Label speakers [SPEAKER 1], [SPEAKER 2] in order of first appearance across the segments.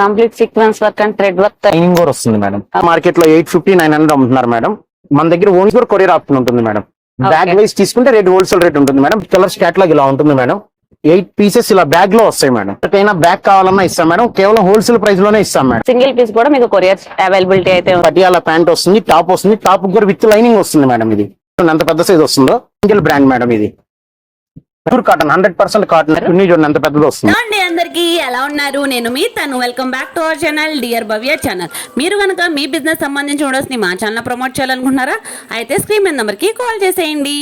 [SPEAKER 1] Complete sequence work and thread work
[SPEAKER 2] lining కూడా వస్తుంది madam. మార్కెట్లో ఎయిట్ ఫిఫ్టీ నైన్ హండ్రెడ్ అమ్ముతున్నారు మేడం. మన దగ్గర ఓన్స్ కూడా కొరియర్ ఆప్షన్ ఉంటుంది మేడం. బ్యాగ్. వైజ్ తీసుకుంటే రేట్ హోల్సేల్ రేట్ ఉంటుంది మేడం. కలర్స్ క్యాట్లాగ్ ఇలా ఉంటుంది మేడం. ఎయిట్ పీసెస్ ఇలా బ్యాగ్లో వస్తాయి మేడం. ఎవరికైనా బ్యాగ్ కావాలన్నా ఇస్తాం మేడం. కేవలం హోల్సేల్ ప్రైస్లోనే ఇస్తాం మేడం.
[SPEAKER 1] సింగిల్ పీస్ కూడా మీకు కొరియర్ అవైలబిలిటీ అయితే
[SPEAKER 2] పటియాలా ప్యాంట్ వస్తుంది టాప్ వస్తుంది. టాప్ కూడా విత్ లైనింగ్ వస్తుంది మేడం ఇది. ఎంత పెద్ద సైజ్ వస్తుందో. సింగిల్ బ్రాండ్ మేడం ఇది. Pure cotton hundred percent cotton chunni చూడండి ఎంత పెద్దది వస్తుంది.
[SPEAKER 3] అందరికీ ఎలా ఉన్నారు? నేను మీ తను. Welcome back to our channel dear Bhavya channel మీరు కనుక మీ బిజినెస్ సంబంధించి వీడియోస్ని మా ఛానల్ ప్రమోట్ చేయాలనుకుంటున్నారా? అయితే స్క్రీన్ మీద నెంబర్కి కాల్ చేసేయండి.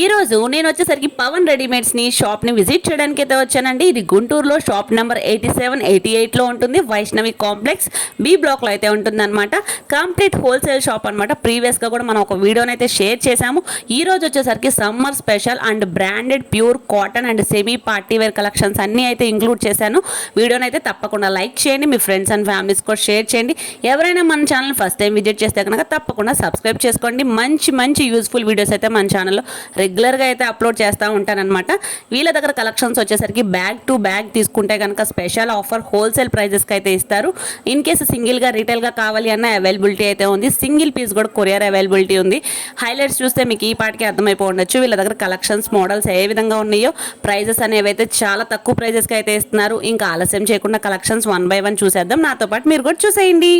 [SPEAKER 3] ఈ రోజు నేను వచ్చేసరికి పవన్ రెడీమేడ్స్ని షాప్ని విజిట్ చేయడానికి అయితే వచ్చానండి. ఇది గుంటూరులో shop number eighty seven eighty ఎయిట్లో ఉంటుంది. వైష్ణవి కాంప్లెక్స్ బి బ్లాక్లో అయితే ఉంటుంది అనమాట కంప్లీట్ హోల్సేల్ షాప్ అనమాట ప్రీవియస్గా కూడా మనం ఒక వీడియోని అయితే షేర్ చేశాము. ఈ రోజు వచ్చేసరికి summer special and branded pure cotton and semi party wear collections అన్నీ అయితే ఇంక్లూడ్ చేశాను. వీడియోని అయితే తప్పకుండా లైక్ చేయండి మీ ఫ్రెండ్స్ అండ్ ఫ్యామిలీస్ కూడా షేర్ చేయండి. ఎవరైనా మన ఛానల్ ఫస్ట్ టైం విజిట్ చేస్తే కనుక తప్పకుండా సబ్స్క్రైబ్ చేసుకోండి. మంచి మంచి యూస్ఫుల్ వీడియోస్ అయితే మన ఛానల్లో రెగ్యులర్గా అయితే అప్లోడ్ చేస్తూ ఉంటానన్నమాట. వీళ్ళ దగ్గర కలెక్షన్స్ వచ్చేసరికి బ్యాగ్ టు బ్యాగ్ తీసుకుంటే కనుక స్పెషల్ ఆఫర్ హోల్సేల్ ప్రైజెస్కి అయితే ఇస్తారు. ఇన్ కేసు సింగిల్గా రీటైల్గా కావాలి అన్న అవైలబిలిటీ అయితే ఉంది. సింగిల్ పీస్ కూడా కొరియర్ అవైలబిలిటీ ఉంది. హైలైట్స్ చూస్తే మీకు ఈ పాటికి అర్థమైపోయి ఉండొచ్చు. వీళ్ళ దగ్గర కలెక్షన్స్ మోడల్స్ ఏ విధంగా ఉన్నాయో ప్రైజెస్ అనేవి అయితే చాలా తక్కువ ప్రైజెస్కి అయితే ఇస్తున్నారు. ఇంకా ఆలస్యం చేయకుండా కలెక్షన్స్ వన్ బై వన్ చూసేద్దాం. నాతో పాటు మీరు కూడా చూసేయండి.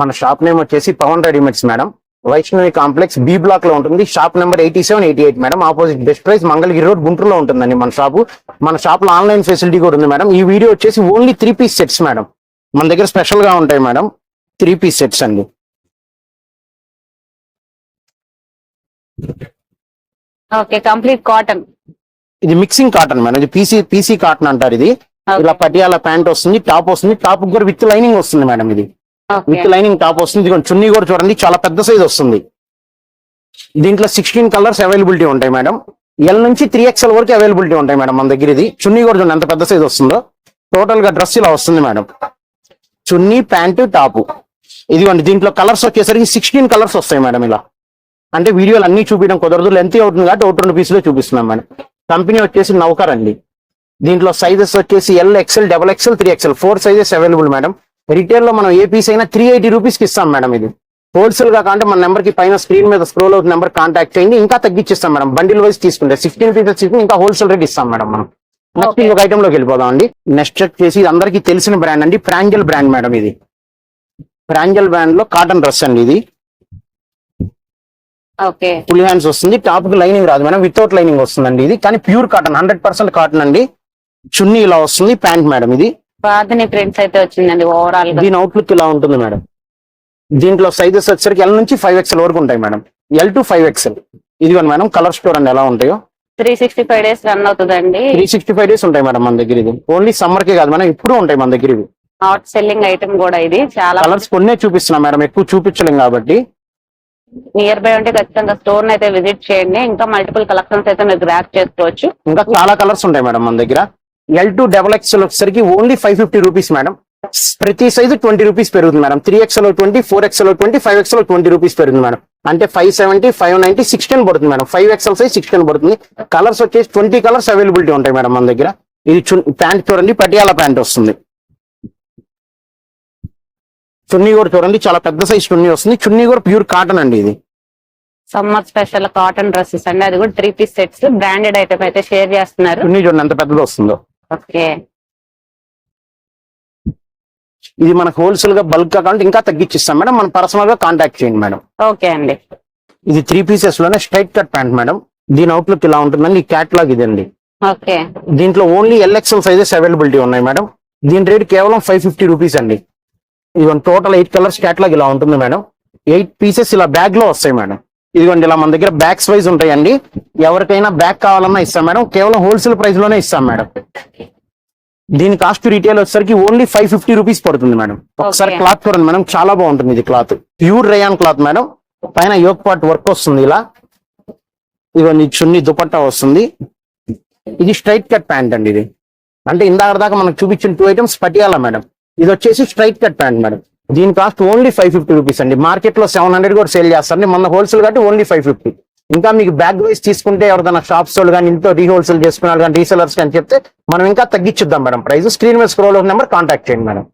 [SPEAKER 2] మన షాప్ నేమ్ వచ్చేసి Pavan readymades madam. Vaishnavi complex B బ్లాక్లో ఉంటుంది. Shop number eighty seven eighty eight madam. Opposite best price Mangalagiri road గుంటూరులో ఉంటుందండి మన షాపు. మన షాప్లో ఆన్లైన్ ఫెసిలిటీ కూడా ఉంది మేడం. ఈ వీడియో వచ్చేసి only three piece sets madam. మన దగ్గర స్పెషల్గా ఉంటాయి మేడం. త్రీ పీస్ సెట్స్ అండి.
[SPEAKER 1] Okay complete cotton.
[SPEAKER 2] ఇది మిక్సింగ్ కాటన్ మేడం. ఇది పీసీ పీసీ కాటన్ అంటారు ఇది. ఇలా పటియాలా ప్యాంట్ వస్తుంది టాప్ వస్తుంది టాప్ కూడా విత్ లైనింగ్ వస్తుంది మేడం ఇది. విత్ లైనింగ్ టాప్ వస్తుంది ఇదిగోండి చున్నీ కూడా చూడండి చాలా పెద్ద సైజ్ వస్తుంది. దీంట్లో సిక్స్టీన్ కలర్స్ అవైలబిలిటీ ఉంటాయి మేడం. ఎల్ నుంచి త్రీ ఎక్స్ఎల్ వరకు అవైలబిలిటీ ఉంటాయి మేడం మన దగ్గర ఇది. చున్నీ కూడా చూడండి ఎంత పెద్ద సైజ్ వస్తుందో. టోటల్గా డ్రెస్ ఇలా వస్తుంది మేడం. చున్నీ ప్యాంటు టాపు. ఇదిగోండి దీంట్లో కలర్స్ వచ్చేసరికి సిక్స్టీన్ కలర్స్ వస్తాయి మేడం ఇలా. అంటే వీడియోలు అన్ని చూపించడం కుదరదు లెంత్ అవుతుంది కాబట్టి ఒకటి రెండు పీసులే చూపిస్తున్నాం మేడం. కంపెనీ వచ్చేసి నౌకర్ అండి. దీంట్లో సైజెస్ వచ్చేసి L XL double XL three XL four sizes available madam రిటైల్లో మనం ఏ పీస్ అయినా త్రీ ఎయిటీ రూపీస్కి ఇస్తాం మేడం ఇది. హోల్సేల్గా కాంటే మన నెంబర్కి పైన స్క్రీన్ మీద స్క్రోల్ అవుతున్న నెంబర్ కాంటాక్ట్ చేయండి. ఇంకా తగ్గించిస్తాం మేడం బండిల్ వైజ్ తీసుకుంటే సిక్స్టీన్ పీసెస్ తీసుకుని ఇంకా హోల్సేల్ రేట్ ఇస్తాం మేడం మనం. నెక్స్ట్. ఇంకొక ఐటమ్లోకి వెళ్ళిపోదాం అండి. నెక్స్ట్ వచ్చేసి ఇది అందరికీ తెలిసిన బ్రాండ్ అండి. ప్రాంజల్ బ్రాండ్ మేడం ఇది. ప్రాంజల్ బ్రాండ్లో కాటన్ డ్రెస్ అండి ఇది.
[SPEAKER 1] ఓకే
[SPEAKER 2] ఫుల్ హ్యాండ్స్ వస్తుంది. టాప్కి లైనింగ్ రాదు మేడం వితౌట్ లైనింగ్ వస్తుందండి ఇది. కానీ pure cotton hundred percent cotton అండి. చున్నీ ఇలా వస్తుంది ప్యాంట్ మేడం ఇది.
[SPEAKER 1] బాధని ప్రింట్స్ అయితే వచ్చిందండి ఓవరాల్
[SPEAKER 2] దీని అవుట్లుక్ ఇలా ఉంటుంది మేడం. దీంట్లో సైజెస్ వచ్చేసరికి ఎల్ నుంచి ఫైవ్ ఎక్స్ఎల్ వరకు ఉంటాయి madam. L to five XL ఇదిగోండి మేడం కలర్ స్టోర్ అండి ఎలా ఉంటాయో.
[SPEAKER 1] Three sixty five days run అవుతుందండి.
[SPEAKER 2] త్రీ సిక్స్టీ ఫైవ్ డేస్ ఉంటాయి మేడం మన దగ్గర ఇది. ఓన్లీ సమ్మర్ కే కాదు మేడం ఇప్పుడు ఉంటాయి మన దగ్గర ఇవి.
[SPEAKER 1] హాట్ సెల్లింగ్ ఐటమ్ కూడా ఇది. చాలా
[SPEAKER 2] కలర్స్ కొన్నే చూపిస్తున్నాం మేడం ఎక్కువ చూపించలేం కాబట్టి.
[SPEAKER 1] నియర్ బై ఉంటే ఖచ్చితంగా స్టోర్ అయితే విజిట్ చేయండి. ఇంకా మల్టిపుల్ కలెక్షన్స్ అయితే మీరు గ్రాప్ చేసుకోవచ్చు.
[SPEAKER 2] ఇంకా చాలా కలర్స్ ఉంటాయి మేడం మన దగ్గర. ఎల్ టు డబల్ ఎక్స్ఎల్ వచ్చేసరికి only five fifty rupees madam ప్రతి సైజు ట్వంటీ రూపీస్ పెరుగుతుంది madam three XL twenty four XL twenty five XL twenty rupees పెరుగుతుంది మేడం అంటే five seventy five ninety sixteen పడుతుంది madam five XL size sixteen పడుతుంది. Colours వచ్చేసి twenty colours availability ఉంటాయి madam మన దగ్గర. ఇది ప్యాంట్ చూడండి పటియాలా ప్యాంట్ వస్తుంది. చున్నీ కూడా చూడండి చాలా పెద్ద సైజ్ చున్నీ వస్తుంది. చున్నీ కూడా ప్యూర్ కాటన్ అండి ఇది.
[SPEAKER 1] సమ్మర్ స్పెషల్ కాటన్ డ్రెస్సెస్ అండి. అది కూడా three piece sets branded item అయితే షేర్ చేస్తున్నారు.
[SPEAKER 2] చున్నీ చూడండి ఎంత పెద్దది వస్తుందో.
[SPEAKER 1] ఓకే.
[SPEAKER 2] ఇది మనకు హోల్సేల్గా బల్క్ కావాలంటే ఇంకా తగ్గించిస్తాం. మేడం మనం పర్సనల్గా కాంటాక్ట్ చేయండి మేడం.
[SPEAKER 1] ఓకే అండి.
[SPEAKER 2] ఇది త్రీ పీసెస్లోనే స్ట్రైట్ కట్ ప్యాంట్ మేడం. దీని అవుట్లుక్ ఇలా ఉంటుందండి. క్యాట్లాగ్ ఇదండి.
[SPEAKER 1] ఓకే.
[SPEAKER 2] దీంట్లో only L XL sizes availability ఉన్నాయి మేడం. దీని రేట్ కేవలం ఫైవ్ ఫిఫ్టీ రూపీస్ అండి. ఇదిగోండి టోటల్ ఎయిట్ కలర్స్ క్యాట్లాగ్ ఇలా ఉంటుంది మేడం. ఎయిట్ పీసెస్ ఇలా బ్యాగ్లో వస్తాయి మేడం. ఇదిగోండి ఇలా మన దగ్గర బ్యాగ్స్ వైజ్ ఉంటాయండి. ఎవరికైనా బ్యాగ్ కావాలన్నా ఇస్తాం మేడం. కేవలం హోల్సేల్ ప్రైస్లోనే ఇస్తాం మేడం. దీని కాస్ట్ రీటైల్ వచ్చేసరికి ఓన్లీ ఫైవ్ ఫిఫ్టీ రూపీస్ పడుతుంది మేడం. ఒకసారి. క్లాత్ చూడండి మేడం. చాలా బాగుంటుంది ఇది cloth pure rayon cloth madam. పైన యోక్ పార్ట్ వర్క్ వస్తుంది ఇలా. ఇదిగోండి చున్నీ దుపట్టా వస్తుంది. ఇది స్ట్రైట్ కట్ ప్యాంట్ అండి ఇది. అంటే ఇందాక దాకా మనకు చూపించిన టూ ఐటమ్స్ పటియాలా మేడం. ఇది వచ్చేసి స్ట్రైట్ కట్ ప్యాంట్ మేడం. దీని cost only five fifty rupees అండి. మార్కెట్లో సెవెన్ హండ్రెడ్ కూడా సేల్ చేస్తారండి. మన హోల్సేల్ కాబట్టి ఓన్లీ ఫైవ్ ఫిఫ్టీ ఇంకా మీకు బ్యాగ్ వైజ్ తీసుకుంటే ఎవరిదైనా షాప్స్ వాళ్ళు కానీ ఇంట్లో రీహోల్సేల్ చేసుకున్నారు కానీ రీసెలర్స్ కానీ చెప్తే మనం ఇంకా తగ్గించుద్దాం మేడం. ప్రైస్ స్క్రీన్ మీద స్క్రోల్ నెంబర్ కాంటాక్ట్ చేయండి మేడం.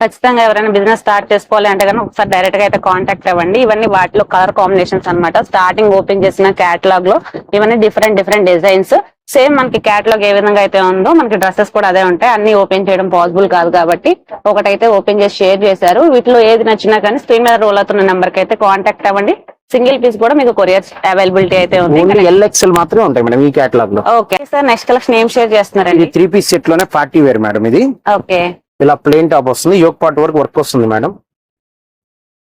[SPEAKER 3] ఖచ్చితంగా ఎవరైనా బిజినెస్ స్టార్ట్ చేసుకోవాలి అంటే కానీ ఒకసారి డైరెక్ట్గా అయితే కాంటాక్ట్ అవ్వండి. ఇవన్నీ వాటిలో కలర్ కాంబినేషన్స్ అన్నమాట. స్టార్టింగ్ ఓపెన్ చేసిన క్యాటలాగ్లో ఇవన్నీ డిఫరెంట్ డిఫరెంట్ డిజైన్స్ సేమ్ మనకి క్యాటలాగ్ ఏ విధంగా అయితే ఉందో మనకి డ్రెస్సెస్ కూడా అదే ఉంటాయి. అన్ని ఓపెన్ చేయడం పాసిబుల్ కాదు కాబట్టి ఒకటైతే ఓపెన్ చేసి షేర్ చేశారు. వీటిలో ఏది నచ్చినా కానీ స్క్రీన్ మీద రోల్ అవుతున్న నెంబర్కి అయితే కాంటాక్ట్ అవ్వండి. సింగిల్ పీస్ కూడా మీకు కొరియర్ అవైలబిలిటీ అయితే ఉంది.
[SPEAKER 2] ఎల్ఎక్స్ఎల్ మాత్రమే ఉంటాయి మేడం ఈ కేటలాగ్లో.
[SPEAKER 3] ఓకే సార్ నెక్స్ట్ కలెక్షన్ ఏం షేర్
[SPEAKER 2] ఇది
[SPEAKER 3] చేస్తున్నారండి
[SPEAKER 2] త్రీ పీస్ సెట్లోనే పార్టీ వేర్ మేడం ఇది.
[SPEAKER 3] ఓకే
[SPEAKER 2] ఇలా ప్లేన్ టాప్ వస్తుంది. యోగ్ పార్ట్ వరకు వర్క్ వస్తుంది madam.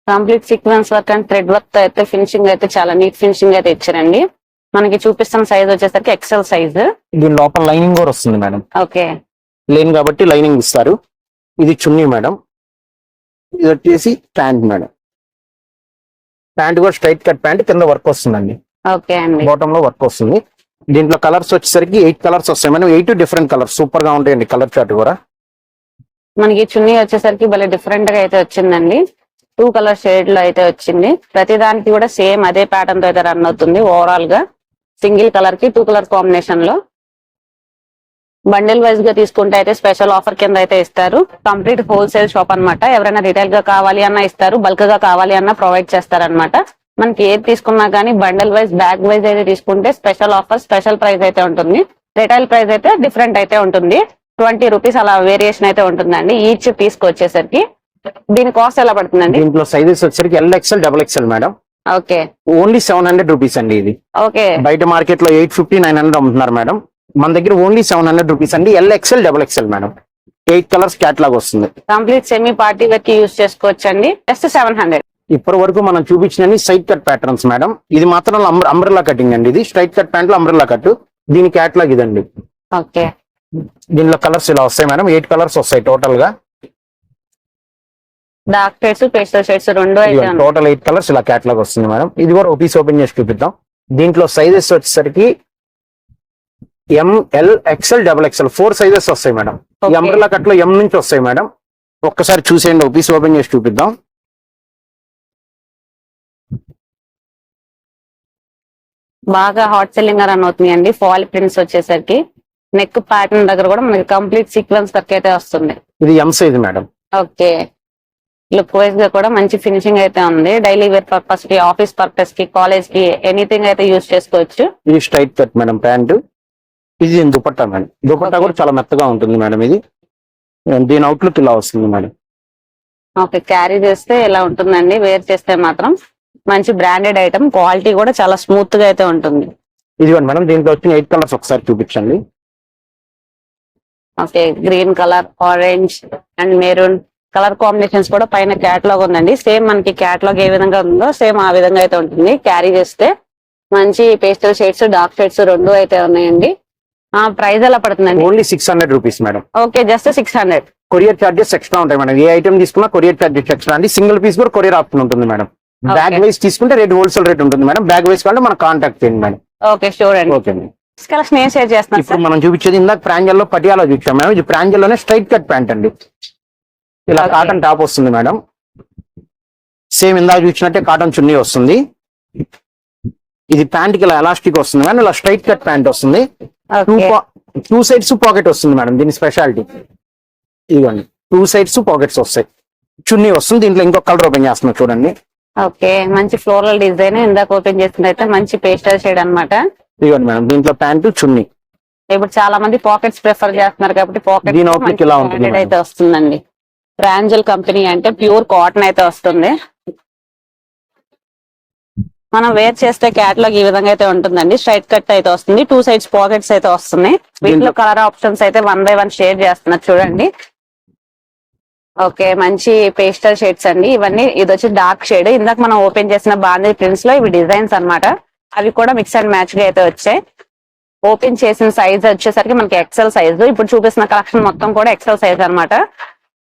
[SPEAKER 3] Complete sequence work and thread work అయితే ఫినిషింగ్ అయితే చాలా నీట్ ఫినిషింగ్ అయితే ఇచ్చారండి. మనకి చూపిస్తున్న సైజ్ వచ్చేసరికి ఎక్సెల్ సైజ్
[SPEAKER 2] దీని లోపల లైనింగ్ కూడా వస్తుంది మేడం
[SPEAKER 3] ఓకే
[SPEAKER 2] ప్లేన్ కాబట్టి లైనింగ్ ఇస్తారు. ఇది చున్నీ మేడం ఇది వచ్చేసి ప్యాంట్ మేడం ప్యాంట్ కూడా స్ట్రైట్ కట్ ప్యాంట్ కింద వర్క్ వస్తుందండి.
[SPEAKER 3] ఓకే అండి.
[SPEAKER 2] బాటమ్లో వర్క్ వస్తుంది. దీంట్లో కలర్స్ వచ్చేసరికి ఎయిట్ కలర్స్ వస్తాయి. మేడం ఎయిట్ డిఫరెంట్ కలర్స్ సూపర్గా ఉంటాయండి కలర్ చార్ట్ కూడా.
[SPEAKER 3] మనకి చున్నీ వచ్చేసరికి భలే డిఫరెంట్గా అయితే వచ్చిందండి. టూ కలర్ షేడ్లో అయితే వచ్చింది. ప్రతి దానికి కూడా సేమ్ అదే ప్యాటర్న్తో అయితే రన్ అవుతుంది ఓవరాల్గా. సింగిల్ కలర్కి టూ కలర్ కాంబినేషన్లో. బండిల్ వైజ్గా తీసుకుంటే అయితే స్పెషల్ ఆఫర్ కింద అయితే ఇస్తారు. కంప్లీట్ హోల్సేల్ షాప్ అనమాట ఎవరైనా రిటైల్గా కావాలి అన్నా ఇస్తారు బల్క్గా కావాలి అన్నా ప్రొవైడ్ చేస్తారనమాట మనకి ఏది తీసుకున్నా కానీ బండిల్ వైజ్ బ్యాగ్ వైజ్ అయితే తీసుకుంటే స్పెషల్ ఆఫర్ స్పెషల్ ప్రైస్ అయితే ఉంటుంది. రిటైల్ ప్రైస్ అయితే డిఫరెంట్ అయితే ఉంటుంది. ట్వంటీ రూపీస్ అలా వేరియేషన్ అయితే ఉంటుందండి. ఈచ్ పీస్కి వచ్చేసరికి. దీని కాస్ట్ ఎలా పడుతుందండి?
[SPEAKER 2] దీంట్లో సైజెస్ వచ్చేసరికి L XL double XL madam
[SPEAKER 3] okay.
[SPEAKER 2] Only seven hundred rupees అండి ఇది.
[SPEAKER 3] ఓకే.
[SPEAKER 2] బయట మార్కెట్లో ఎయిట్ ఫిఫ్టీ నైన్ హండ్రెడ్ అమ్ముతున్నారు మేడం. మన దగ్గర ఓన్లీ సెవెన్ హండ్రెడ్ రూపీస్ అండి. L XL double XL madam. Eight colours catalogue వస్తుంది.
[SPEAKER 3] కంప్లీట్ సెమీ పార్టీ వరకు యూజ్ చేసుకోవచ్చు అండి జస్ట్ సెవెన్ హండ్రెడ్.
[SPEAKER 2] ఇప్పటి వరకు మనం చూపించిన సైడ్ కట్ ప్యాటర్న్స్ మేడం. ఇది మాత్రం అంబ్రెల్లా కటింగ్ అండి ఇది. స్ట్రైట్ కట్ ప్యాంట్లో అంబ్రెల్లా కట్ దీని క్యాట్లాగ్ ఇదండి.
[SPEAKER 3] ఓకే.
[SPEAKER 2] దీనిలో కలర్స్ ఇలా వస్తాయి మేడం. ఎయిట్ కలర్స్ వస్తాయి టోటల్గా.
[SPEAKER 3] డార్క్ షేడ్స్ పేస్టల్ షేడ్స్ రెండు అయితే
[SPEAKER 2] టోటల్ ఎయిట్ కలర్స్ ఇలా క్యాట్లాగ్ వస్తుంది మేడం. ఇది కూడా ఒక పీస్ ఓపెన్ చేసి చూపిద్దాం. దీంట్లో సైజెస్ వచ్చేసరికి M L XL double XL four sizes వస్తాయి మేడం. ఈ. అంబ్రెల్లా కట్లో ఎం నుంచి వస్తాయి మేడం. ఒక్కసారి చూసేయండి ఒక పీస్ ఓపెన్ చేసి చూపిద్దాం.
[SPEAKER 3] బాగా హాట్ సెల్లింగ్ రన్ అవుతుంది అండి ఫాల్ ప్రింట్స్ వచ్చేసరికి నెక్ ప్యాటర్న్ దగ్గర కూడా మనకి కంప్లీట్ సీక్వెన్స్ వర్క్ అయితే వస్తుంది.
[SPEAKER 2] ఇది M size madam.
[SPEAKER 3] Okay look వైజ్గా కూడా మంచి ఫినిషింగ్ అయితే ఉంది. డైలీ వేర్ పర్పస్కి ఆఫీస్ పర్పస్కి కాలేజ్కి ఎనీథింగ్ అయితే యూజ్ చేసుకోవచ్చు.
[SPEAKER 2] ఇది స్ట్రైట్ కట్ మేడం ప్యాంట్. ఇది దుపట్టా మేడం. దుపట్టా. కూడా చాలా మెత్తగా ఉంటుంది మేడం ఇది. దీని అవుట్లుక్ ఇలా వస్తుంది మేడం.
[SPEAKER 3] ఓకే క్యారీ చేస్తే ఇలా ఉంటుందండి? వేర్ చేస్తే మాత్రం మంచి బ్రాండెడ్ ఐటమ్ క్వాలిటీ కూడా చాలా స్మూత్గా అయితే ఉంటుంది.
[SPEAKER 2] ఇదిగోండి మేడం దీంట్లో వచ్చిన ఎయిట్ కలర్స్ ఒకసారి చూపించండి.
[SPEAKER 3] Okay green colour orange and maroon colour combinations కూడా పైన క్యాటలాగ్ ఉందండి. సేమ్ మనకి క్యాటలాగ్ ఏ విధంగా ఉందో సేమ్ ఆ విధంగా అయితే ఉంటుంది. క్యారీ చేస్తే మంచి పేస్టల్ షేడ్స్ డార్క్ షేడ్స్ రెండు అయితే ఉన్నాయండి. ఆ ప్రైస్ ఎలా పడుతుందండి?
[SPEAKER 2] Only six hundred rupees madam.
[SPEAKER 3] Okay just six hundred.
[SPEAKER 2] Courier charges extra ఉంటాయి మేడం. ఏ ఐటమ్ తీసుకున్నా కొరియర్ చార్జెస్ ఎక్స్ట్రా అండి. సింగిల్ పీస్ కూడా కొరియర్ ఆప్షన్ ఉంటుంది మేడం. బ్యాగ్. వైస్ తీసుకుంటే రేట్ హోల్సేల్ రేట్ ఉంటుంది మేడం. బ్యాగ్ వైస్ కంటే మనం కాంటాక్ట్ చేయండి మేడం.
[SPEAKER 3] ఓకే షూర్ అండి.
[SPEAKER 2] ఓకే
[SPEAKER 3] కలెక్షన్ ఏం షేర్ చేస్తున్నారు
[SPEAKER 2] ఇప్పుడు మనం చూపించేది ఇందాక ప్రాంజల్లో పటియాలా చూసాం మేడం. ఇది ప్రాంజల్లోనే స్ట్రైట్ కట్ ప్యాంట్ అండి. ఇలా. కాటన్ టాప్ వస్తుంది మేడం. సేమ్ ఇందాక చూసినట్టే కాటన్ చున్నీ వస్తుంది. ఇది ప్యాంట్కి ఇలా ఎలాస్టిక్ వస్తుంది మేడం. ఇలా స్ట్రైట్ కట్ ప్యాంట్ వస్తుంది. టూ సైడ్స్ పాకెట్ వస్తుంది మేడం దీని స్పెషాలిటీ ఇదిగోండి. టూ సైడ్స్ పాకెట్స్ వస్తాయి. చున్నీ వస్తుంది. దీంట్లో ఇంకో కలర్ ఓపెన్ చేస్తున్నా చూడండి.
[SPEAKER 3] ఓకే మంచి ఫ్లోరల్ డిజైన్ ఇందాక ఓపెన్ చేసింది అయితే మంచి పేస్టల్ షేడ్ అన్నమాట.
[SPEAKER 2] ఇదిగోండి మేడం. దీంట్లో ప్యాంటు చున్నీ.
[SPEAKER 3] ఇప్పుడు చాలా మంది పాకెట్స్ ప్రిఫర్ చేస్తున్నారు కాబట్టి పాకెట్
[SPEAKER 2] దీని ఇలా ఉంటుంది.
[SPEAKER 3] అయితే వస్తుందండి. ప్రాంజల్ కంపెనీ అంటే ప్యూర్ కాటన్ అయితే వస్తుంది. మనం వేర్ చేస్తే క్యాటలాగ్ ఈ విధంగా అయితే ఉంటుందండి. స్ట్రైట్ కట్ అయితే వస్తుంది. టూ సైడ్స్ పాకెట్స్ అయితే వస్తున్నాయి వీటిలో కలర్ ఆప్షన్స్ అయితే వన్ బై వన్ షేర్ చేస్తున్నారు. చూడండి. ఓకే మంచి పేస్టల్ షేడ్స్ అండి. ఇవన్నీ ఇది వచ్చి డార్క్ షేడ్ ఇందాక మనం ఓపెన్ చేసిన బాంధీ ప్రింట్స్లో ఇవి డిజైన్స్ అన్నమాట. అవి కూడా మిక్స్ అండ్ మ్యాచ్గా అయితే వచ్చాయి. ఓపెన్ చేసిన సైజ్ వచ్చేసరికి మనకి ఎక్సెల్ సైజ్ ఇప్పుడు చూపిస్తున్న కలెక్షన్ మొత్తం కూడా ఎక్సెల్ సైజ్ అన్నమాట.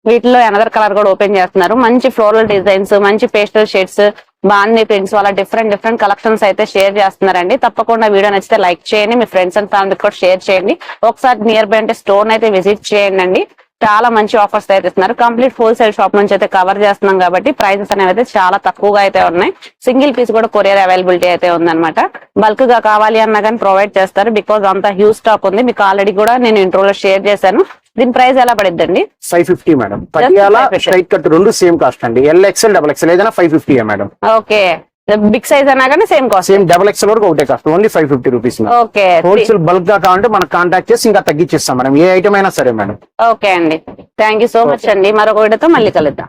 [SPEAKER 3] వీటిలో అనదర్ కలర్ కూడా ఓపెన్ చేస్తున్నారు. మంచి ఫ్లోరల్ డిజైన్స్ మంచి పేస్టల్ షేడ్స్ బాగుంది ప్రింట్స్ అలా డిఫరెంట్ డిఫరెంట్ కలెక్షన్స్ అయితే షేర్ చేస్తున్నారండి. తప్పకుండా వీడియో నచ్చితే లైక్ చేయండి. మీ ఫ్రెండ్స్ అండ్ ఫ్యామిలీ కూడా షేర్ చేయండి. ఒకసారి నియర్ బై అంటే స్టోర్ అయితే విజిట్ చేయండి చాలా మంచి ఆఫర్స్ అయితే ఇస్తున్నారు. కంప్లీట్ హోల్సేల్ షాప్ నుంచి అయితే కవర్ చేస్తున్నాం కాబట్టి ప్రైసెస్ అనేవి అయితే చాలా తక్కువగా అయితే ఉన్నాయి. సింగిల్ పీస్ కూడా కొరియర్ అవైలబిలిటీ అయితే ఉందన్నమాట. బల్క్గా కావాలి అన్నా కానీ ప్రొవైడ్ చేస్తారు. బికాజ్ అంత హ్యూజ్ స్టాక్ ఉంది. మీకు ఆల్రెడీ కూడా నేను ఇంట్రోలో షేర్ చేశాను. దీని ప్రైస్ ఎలా పడిద్దండి?
[SPEAKER 2] Five fifty madam Patiala
[SPEAKER 3] 550.
[SPEAKER 2] Straight cut రెండు సేమ్ కాస్ట్ అండి. ఎల్ ఎక్స్ఎల్ డబల్ ఎక్స్ఎల్ ఏదైనా five fifty madam
[SPEAKER 3] okay. Big size అన్నా కానీ same cost
[SPEAKER 2] same double XL వరకు ఒకటే cost only five fifty rupees
[SPEAKER 3] okay.
[SPEAKER 2] Wholesale బల్క్గా కావాలంటే మనకు కాంటాక్ట్ చేసి ఇంకా తగ్గించేస్తాం మేడం ఏ ఐటమ్ అయినా సరే మేడం
[SPEAKER 3] ఓకే అండి. థ్యాంక్ యూ సో మచ్ అండి. మరొక వీడియోతో మళ్ళీ కలుద్దాం.